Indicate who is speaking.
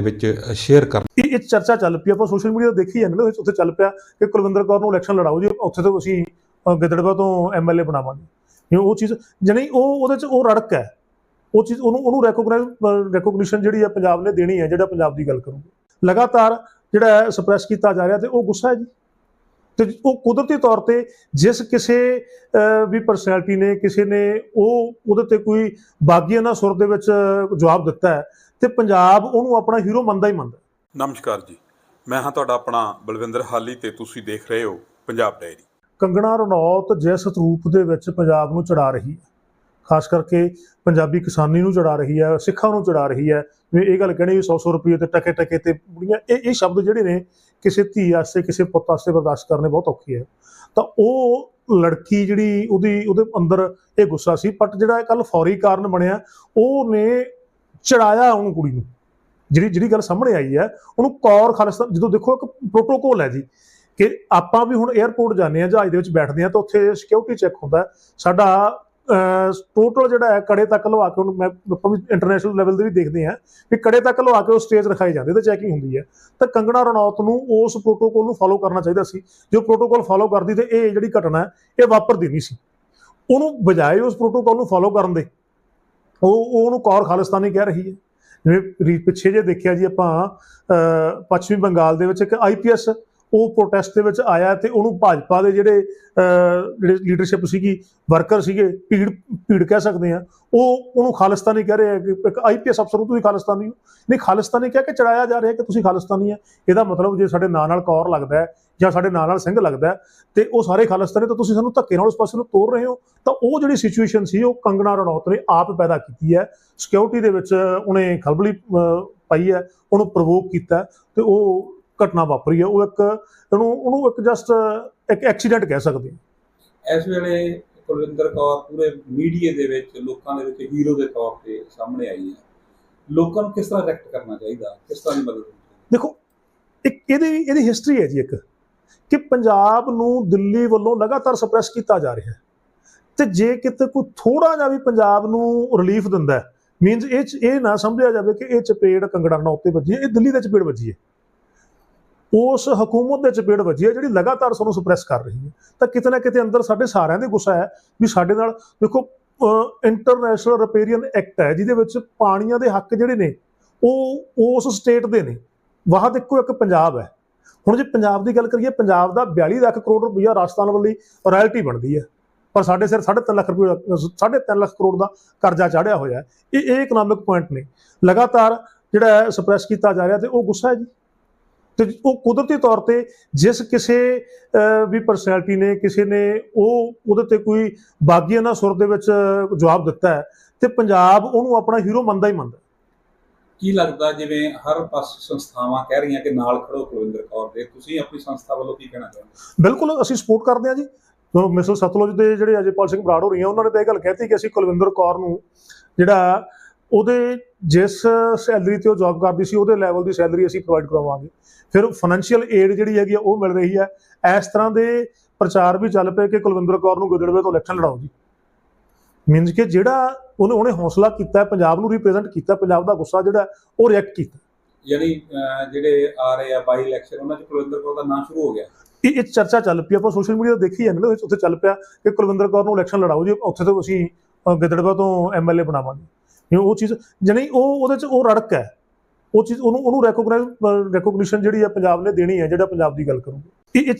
Speaker 1: ਵਿੱਚ ਸ਼ੇਅਰ ਕਰ
Speaker 2: ਇਹ ਚਰਚਾ ਚੱਲ ਪਈ ਆਪਾਂ ਸੋਸ਼ਲ ਮੀਡੀਆ ਤੇ ਦੇਖੀ ਜਾਂਦੇ ਨਾ ਉੱਥੇ ਚੱਲ ਪਿਆ ਕਿ ਕੁਲਵਿੰਦਰ ਕੌਰ ਨੂੰ ਇਲੈਕਸ਼ਨ ਲੜਾਓ ਜੀ ਉੱਥੇ ਤੋਂ ਅਸੀਂ ਅ, ਤੋਂ ਐਮਐਲਏ ਬਣਾਵਾਂਗੇ। ਇਹ ਉਹ ਚੀਜ਼ ਜਣੀ ਉਹ ਉਹਦੇ ਚ ਉਹ ਰੜਕ ਹੈ। ਉਹ ਚੀਜ਼ ਉਹਨੂੰ ਉਹਨੂੰ ਰੈਕੋਗਨਾਈਜ਼ ਰੈਕੋਗਨੀਸ਼ਨ ਜਿਹੜੀ ਹੈ ਪੰਜਾਬ ਨੇ ਦੇਣੀ ਹੈ ਜਿਹੜਾ ਪੰਜਾਬ ਦੀ ਗੱਲ ਕਰੂਗੇ। ਲਗਾਤਾਰ ਜਿਹੜਾ ਸਪਰੈਸ ਕੀਤਾ ਜਾ ਰਿਹਾ ਤੇ ਉਹ ਗੁੱਸਾ ਹੈ ਜੀ। ਤੇ ਉਹ ਕੁਦਰਤੀ ਤੌਰ ਤੇ ਜਿਸ ਕਿਸੇ ਵੀ ਪਰਸਨੈਲਿਟੀ ਨੇ ਕਿਸੇ ਨੇ ਉਹ ਉਹਦੇ ਤੇ ਕੋਈ ਬਾਗੀਆਂ ਸੁਰ ਦੇ ਵਿੱਚ ਜਵਾਬ ਦਿੱਤਾ ਹੈ ਤੇ ਪੰਜਾਬ ਉਹਨੂੰ ਆਪਣਾ ਹੀਰੋ ਮੰਨਦਾ ਹੀ ਮੰਨਦਾ।
Speaker 3: ਨਮਸਕਾਰ ਜੀ। ਮੈਂ ਹਾਂ ਤੁਹਾਡਾ ਆਪਣਾ ਬਲਵਿੰਦਰ ਹਾਲੀ ਤੇ ਤੁਸੀਂ ਦੇਖ ਰਹੇ ਹੋ ਪੰਜਾਬ ਡਾਇਰੀ।
Speaker 2: ਕੰਗਣਾ ਰਣੌਤ ਜਿਸ ਰੂਪ ਦੇ ਵਿੱਚ ਪੰਜਾਬ ਨੂੰ ਚੜਾ ਰਹੀ ਹੈ। ਖਾਸ ਕਰਕੇ ਪੰਜਾਬੀ ਕਿਸਾਨੀ ਨੂੰ ਚੜਾ ਰਹੀ ਹੈ ਸਿੱਖਾਂ ਨੂੰ ਚੜਾ ਰਹੀ ਹੈ। ਵੀ ਇਹ ਗੱਲ ਕਹਿਣੀ ਵੀ 100-100 ਰੁਪਏ ਤੇ ਟਕੇ ਟਕੇ ਤੇ ਬੁੜੀਆਂ ਇਹ ਇਹ ਸ਼ਬਦ ਜਿਹੜੇ ਨੇ ਕਿਸੇ ਧੀ ਵਾਸਤੇ ਕਿਸੇ ਪੁੱਤ ਵਾਸਤੇ ਬਰਦਾਸ਼ਤ ਕਰਨੇ ਬਹੁਤ ਔਖੇ ਹੈ। ਤਾਂ ਉਹ ਲੜਕੀ ਜਿਹੜੀ ਉਹਦੀ ਉਹਦੇ ਅੰਦਰ ਇਹ ਗੁੱਸਾ ਸੀ ਬਟ ਜਿਹੜਾ ਕੱਲ ਫੌਰੀ ਕਾਰਨ ਬਣਿਆ ਉਹਨੇ ਚੜਾਇਆ ਉਹਨੂੰ ਕੁੜੀ ਨੂੰ। ਜਿਹੜੀ ਜਿਹੜੀ ਗੱਲ ਸਾਹਮਣੇ ਆਈ ਹੈ, ਉਹਨੂੰ ਕੌਰ ਖਾਲਿਸਤਾਨ ਜਦੋਂ ਦੇਖੋ ਇੱਕ ਪ੍ਰੋਟੋਕੋਲ ਹੈ ਜੀ ਕਿ ਆਪਾਂ ਵੀ ਹੁਣ 에ਅਰਪੋਰਟ ਜਾਂਦੇ ਆ ਜਹਾਜ਼ ਦੇ ਵਿੱਚ ਬੈਠਦੇ ਆ ਤਾਂ ਉੱਥੇ ਸਿਕਿਉਰਿਟੀ ਚੈੱਕ ਹੁੰਦਾ ਸਾਡਾ ਟੋਟਲ ਜਿਹੜਾ ਹੈ ਕੜੇ ਤੱਕ ਲਵਾ ਕੇ ਉਹਨੂੰ ਮੈਂ, ਆਪਾਂ ਵੀ ਇੰਟਰਨੈਸ਼ਨਲ ਲੈਵਲ ਦੇ ਵੀ ਦੇਖਦੇ ਆ ਵੀ ਕੜੇ ਤੱਕ ਲਵਾ ਕੇ ਉਹ ਸਟੇਜ ਰਖਾਈ ਜਾਂਦੇ ਤੇ ਚੈਕਿੰਗ ਹੁੰਦੀ ਹੈ। ਤਾਂ ਕੰਗਣਾ ਰਣੌਤ ਨੂੰ ਉਸ ਪ੍ਰੋਟੋਕੋਲ ਨੂੰ ਫਾਲੋ ਕਰਨਾ ਚਾਹੀਦਾ ਸੀ। ਜੋ ਪ੍ਰੋਟੋਕੋਲ ਫਾਲੋ ਕਰਦੀ ਤੇ ਇਹ ਜਿਹੜੀ ਘਟਨਾ ਇਹ ਵਾਪਰਦੀ ਨਹੀਂ ਸੀ। ਉਹਨੂੰ ਬਜਾਏ ਉਸ ਪ੍ਰੋਟੋਕੋਲ ਨੂੰ ਫਾਲੋ ਕਰਨ ਦੇ। ਉਹ ਉਹਨੂੰ ਕੌਰ ਖਾਲਿਸਤਾਨੀ ਕਹਿ ਰਹੀ ਹੈ। ਜਿਵੇਂ ਪਿੱਛੇ ਜੇ ਦੇਖਿਆ ਜੀ ਆਪਾਂ ਪੱਛਮੀ ਬੰਗਾਲ ਦੇ ਵਿੱਚ ਇੱਕ ਆਈਪੀਐਸ ਉਹ ਪ੍ਰੋਟੈਸਟ ਦੇ ਵਿੱਚ ਆਇਆ ਤੇ ਉਹਨੂੰ ਭਾਜਪਾ ਦੇ ਜਿਹੜੇ ਜਿਹੜੇ ਲੀਡਰਸ਼ਿਪ ਸੀਗੀ, ਵਰਕਰ ਸੀਗੇ, ਭੀੜ ਭੀੜ ਕਹਿ ਸਕਦੇ ਆ ਉਹ ਉਹਨੂੰ ਖਾਲਿਸਤਾਨੀ ਕਹਿ ਰਹੇ ਕਿ ਇੱਕ ਆਈਪੀਐਸ ਅਫਸਰ ਨੂੰ ਤੁਸੀਂ ਖਾਲਿਸਤਾਨੀ ਹੋ। ਨਹੀਂ, ਖਾਲਿਸਤਾਨੀ ਕਹਿ ਕੇ ਚੜਾਇਆ ਜਾ ਰਿਹਾ ਕਿ ਤੁਸੀਂ ਖਾਲਿਸਤਾਨੀ ਆ ਇਹਦਾ ਮਤਲਬ ਜੇ ਸਾਡੇ ਨਾਂ ਨਾਲ ਕੌਰ ਲੱਗਦਾ ਜਾਂ ਸਾਡੇ ਨਾਂ ਨਾਲ ਸਿੰਘ ਲੱਗਦਾ ਤੇ ਉਹ ਸਾਰੇ ਖਾਲਿਸਤਾਨੀ ਤਾਂ ਤੁਸੀਂ ਸਾਨੂੰ ਧੱਕੇ ਨਾਲ ਉਸ ਪਾਸੇ ਨੂੰ ਤੋੜ ਰਹੇ ਹੋ ਤਾਂ ਉਹ ਜਿਹੜੀ ਸਿਚੁਏਸ਼ਨ ਸੀ ਉਹ ਕੰਗਣਾ ਰਣੌਤ ਨੇ ਆਪ ਪੈਦਾ ਕੀਤੀ ਹੈ। ਸਿਕਿਉਰਿਟੀ ਦੇ ਵਿੱਚ ਉਹਨੇ ਖਲਬਲੀ ਪਾਈ ਹੈ ਉਹਨੂੰ ਪ੍ਰਵੋਕ ਕੀਤਾ ਤੇ ਉਹ ਘਟਨਾ ਵਾਪਰੀ ਹੈ। ਉਹ ਇੱਕ ਉਹਨੂੰ ਉਹਨੂੰ ਇੱਕ ਜਸਟ ਇੱਕ ਐਕਸੀਡੈਂਟ ਕਹਿ ਸਕਦੇ ਹਾਂ।
Speaker 4: ਇਸ ਵੇਲੇ ਕੁਲਵਿੰਦਰ ਕੌਰ ਪੂਰੇ ਮੀਡੀਆ ਦੇ ਵਿੱਚ ਲੋਕਾਂ ਦੇ ਵਿੱਚ ਹੀਰੋ ਦੇ ਤੌਰ ਤੇ ਸਾਹਮਣੇ ਆਈ ਹੈ। ਲੋਕਾਂ ਨੂੰ ਕਿਸ ਤਰ੍ਹਾਂ ਰਿਐਕਟ ਕਰਨਾ ਚਾਹੀਦਾ? ਕਿਸ ਤਰ੍ਹਾਂ ਦੀ ਮਦਦ
Speaker 2: ਦੇਖੋ ਇੱਕ ਇਹਦੀ ਇਹਦੀ ਹਿਸਟਰੀ ਹੈ ਜੀ ਇੱਕ। ਕਿ ਪੰਜਾਬ ਨੂੰ ਦਿੱਲੀ ਵੱਲੋਂ ਲਗਾਤਾਰ ਸਪਰੈਸ ਕੀਤਾ ਜਾ ਰਿਹਾ ਹੈ। ਤੇ ਜੇ ਕਿਤੇ ਕੋਈ ਥੋੜਾ ਜਿਹਾ ਵੀ ਪੰਜਾਬ ਨੂੰ ਰਿਲੀਫ ਦਿੰਦਾ ਹੈ ਮੀਨਸ ਇਹ 'ਚ, ਇਹ ਨਾ ਸਮਝਿਆ ਜਾਵੇ ਕਿ ਇਹ ਚਪੇੜ ਕੰਗੜਾ ਉੱਤੇ ਵੱਜੀ ਹੈ, ਇਹ ਦਿੱਲੀ ਦੇ ਚਪੇੜ ਵੱਜੀ ਹੈ। ਉਸ ਹਕੂਮਤ ਦੇ ਚਪੇੜ ਵੱਜੀ ਹੈ ਜਿਹੜੀ ਲਗਾਤਾਰ ਸਾਨੂੰ ਸਪਰੈਸ ਕਰ ਰਹੀ ਹੈ। ਤਾਂ ਕਿਤੇ ਨਾ ਕਿਤੇ ਅੰਦਰ ਸਾਡੇ ਸਾਰਿਆਂ ਦੇ ਗੁੱਸਾ ਹੈ ਵੀ ਸਾਡੇ ਨਾਲ ਦੇਖੋ ਇੰਟਰਨੈਸ਼ਨਲ ਰਿਪੇਰੀਅਨ ਐਕਟ ਹੈ, ਜਿਹਦੇ ਵਿੱਚ ਪਾਣੀਆਂ ਦੇ ਹੱਕ ਜਿਹੜੇ ਨੇ, ਉਹ ਉਸ ਸਟੇਟ ਦੇ ਨੇ। ਵਾਹ ਦੇਖੋ ਇੱਕ ਪੰਜਾਬ ਹੈ। ਹੁਣ ਜੇ ਪੰਜਾਬ ਦੀ ਗੱਲ ਕਰੀਏ, ਪੰਜਾਬ ਦਾ 42 ਲੱਖ ਕਰੋੜ ਰੁਪਈਆ ਰਾਜਸਥਾਨ ਵੱਲੀ ਰਾਇਲਟੀ ਬਣਦੀ ਹੈ। ਪਰ ਸਾਡੇ ਸਿਰ 3.5 ਲੱਖ ਰੁਪਏ 3.5 ਲੱਖ ਕਰੋੜ ਦਾ ਕਰਜ਼ਾ ਚਾੜਿਆ ਹੋਇਆ ਇਹ ਇਹ ਇਕਨੋਮਿਕ ਪੁਆਇੰਟ ਨੇ। ਲਗਾਤਾਰ ਜਿਹੜਾ ਸਪਰੈਸ ਕੀਤਾ ਜਾ ਰਿਹਾ ਤੇ ਉਹ ਗੁੱਸਾ ਹੈ ਜੀ। ਤੇ ਉਹ ਕੁਦਰਤੀ ਤੌਰ ਤੇ ਜਿਸ ਕਿਸੇ ਵੀ ਪਰਸਨੈਲਿਟੀ ਨੇ, ਕਿਸੇ ਨੇ ਉਹ ਉਹਦੇ ਤੇ ਕੋਈ ਬਾਗੀਆਂ ਸੁਰ ਦੇ ਵਿੱਚ ਜਵਾਬ ਦਿੱਤਾ ਹੈ ਤੇ ਪੰਜਾਬ ਉਹਨੂੰ ਆਪਣਾ ਹੀਰੋ ਮੰਨਦਾ ਹੀ ਮੰਨਦਾ
Speaker 4: ਕੀ ਲੱਗਦਾ ਜਿਵੇਂ ਹਰ ਪਾਸ ਸੰਸਥਾਵਾਂ ਕਹਿ ਰਹੀਆਂ ਕਿ ਨਾਲ ਖੜੋ ਕੁਲਵਿੰਦਰ ਕੌਰ ਦੇ, ਤੁਸੀਂ ਆਪਣੀ ਸੰਸਥਾ ਵੱਲੋਂ ਕੀ ਕਹਿਣਾ ਚਾਹੁੰਦੇ
Speaker 2: ਬਿਲਕੁਲ, ਅਸੀਂ ਸਪੋਰਟ ਕਰਦੇ ਹਾਂ ਜੀ। ਜੋ ਮਿਸਲ ਸਤਲੁਜ ਦੇ ਜਿਹੜੇ ਅਜੇਪਾਲ ਸਿੰਘ ਬਰਾੜ ਹੋ ਰਹੀਆਂ ਉਹਨਾਂ ਨੇ ਤਾਂ ਇਹ ਗੱਲ ਕਹਿਤੀ ਕਿ ਅਸੀਂ ਕੁਲਵਿੰਦਰ ਕੌਰ ਨੂੰ ਜਿਹੜਾ ਉਹਦੇ ਜਿਸ ਸੈਲਰੀ ਤੇ ਉਹ ਜੌਬ ਕਰਦੀ ਸੀ, ਉਹਦੇ ਲੈਵਲ ਦੀ ਸੈਲਰੀ ਅਸੀਂ ਪ੍ਰੋਵਾਈਡ ਕਰਵਾਵਾਂਗੇ। ਫਿਰ ਫਾਈਨੈਂਸ਼ੀਅਲ ਏਡ ਜਿਹੜੀ ਹੈਗੀ ਆ, ਉਹ ਮਿਲ ਰਹੀ ਹੈ। ਇਸ ਤਰ੍ਹਾਂ ਦੇ ਪ੍ਰਚਾਰ ਵੀ ਚੱਲ ਪਏ ਕਿ ਕੁਲਵਿੰਦਰ ਕੌਰ ਨੂੰ ਗਿੱਦੜਵੇ ਤੋਂ ਇਲੈਕਸ਼ਨ ਲੜਾਓ ਜੀ। ਮੀਨਸ ਕਿ ਜਿਹੜਾ ਉਹਨੇ ਉਹਨੇ ਹੌਸਲਾ ਕੀਤਾ ਪੰਜਾਬ ਨੂੰ ਰਿਪਰੈਜ਼ੈਂਟ ਕੀਤਾ ਪੰਜਾਬ ਦਾ ਗੁੱਸਾ ਜਿਹੜਾ ਉਹ ਰਿਐਕਟ ਕੀਤਾ।
Speaker 4: ਯਾਨੀ ਜਿਹੜੇ ਆ ਰਹੇ ਆ ਬਾਈ ਇਲੈਕਸ਼ਨ ਉਹਨਾਂ 'ਚ ਕੁਲਵਿੰਦਰ ਕੌਰ ਦਾ ਨਾਂ ਸ਼ੁਰੂ ਹੋ ਗਿਆ।
Speaker 2: ਇਹ ਇਹ ਚਰਚਾ ਚੱਲ ਪਈ ਆਪਾਂ ਸੋਸ਼ਲ ਮੀਡੀਆ ਤੇ ਦੇਖੀ ਜਾਂਦੇ ਨਾ ਉੱਥੇ ਚੱਲ ਪਿਆ ਕਿ ਕੁਲਵਿੰਦਰ ਕੌਰ ਨੂੰ ਇਲੈਕਸ਼ਨ ਲੜਾਓ ਜੀ। ਉੱਥੇ ਤੋਂ ਅਸੀਂ ਅ, ਗਿੱਦੜਬਾਹ ਤੋਂ ਐਮਐਲਏ ਬਣਾਵਾਂਗੇ। ਇਹ ਉਹ ਚੀਜ਼ ਜਣੀ ਉਹ ਉਹਦੇ ਚ ਉਹ ਰੜਕ ਹੈ। ਉਹ ਚੀਜ਼ ਉਹਨੂੰ ਉਹਨੂੰ ਰੈਕੋਗਨਾਈਜ਼ ਰੈਕੋਗਨੀਸ਼ਨ ਜਿਹੜੀ ਹੈ ਪੰਜਾਬ ਨੇ ਦੇਣੀ ਹੈ ਜਿਹੜਾ ਪੰਜਾਬ ਦੀ ਗੱਲ ਕਰੂਗੇ। ਇਹ ਇਹ